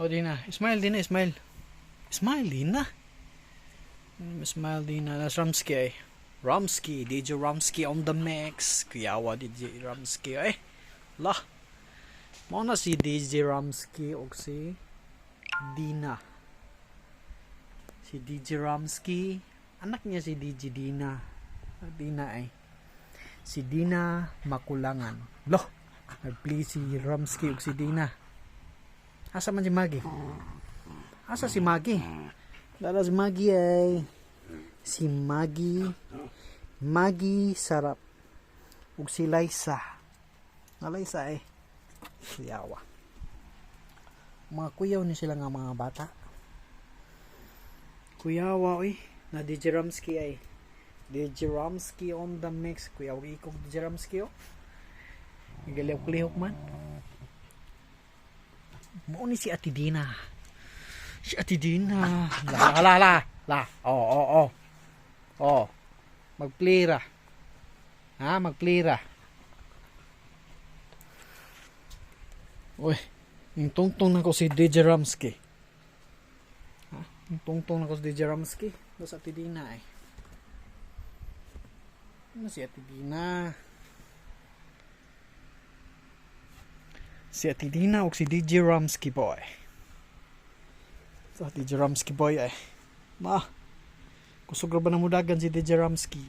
O, di na. Smile na, smile. Smile. Mm, Smile din na. Nas Ramsky ay. Ramsky, DJ Ramsky on the mix. Kuyawa DJ Ramsky ay. La. Mao na si DJ Ramsky o si Dina. Si DJ Ramsky. Anak niya si DJ Dina. Dina ay. Si Dina Makulangan. Loh. Nag-play si Ramsky o si Dina. Asa man si Maggie? Asa si Maggie? Dala si Maggie ay si Maggie Maggie Sarap ug si Liza. Na Liza ay siyawa. Mga kuyaw ni sila nga mga bata. Kuyawa oy, na DJ Ramsky ay. DJ Ramsky on the mix. Kuyaw ikog DJ Ramsky oh. Igaliw-lihok man. Mo ni si Ate Dina. Si Ate Dina. La la la la. Oh oh oh. Oh. Mag-play ra. Ha, mag-play ra. Uy, yung tungtong na ko si DJ Ramsky. Ha? Yung tungtong na ko si DJ Ramsky. Basta Ate Dina eh. Ano si Ate Dina? Si Ate Dina o si DJ Ramsky boy. Sa DJ Ramsky boy ay. Ma. Kusog ra ba na mudagan si DJ Ramsky?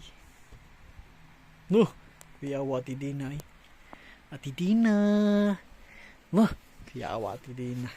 No. Kuyawa Ate Dina ay. Ate Dina. Ma. Kuyawa Ate Dina.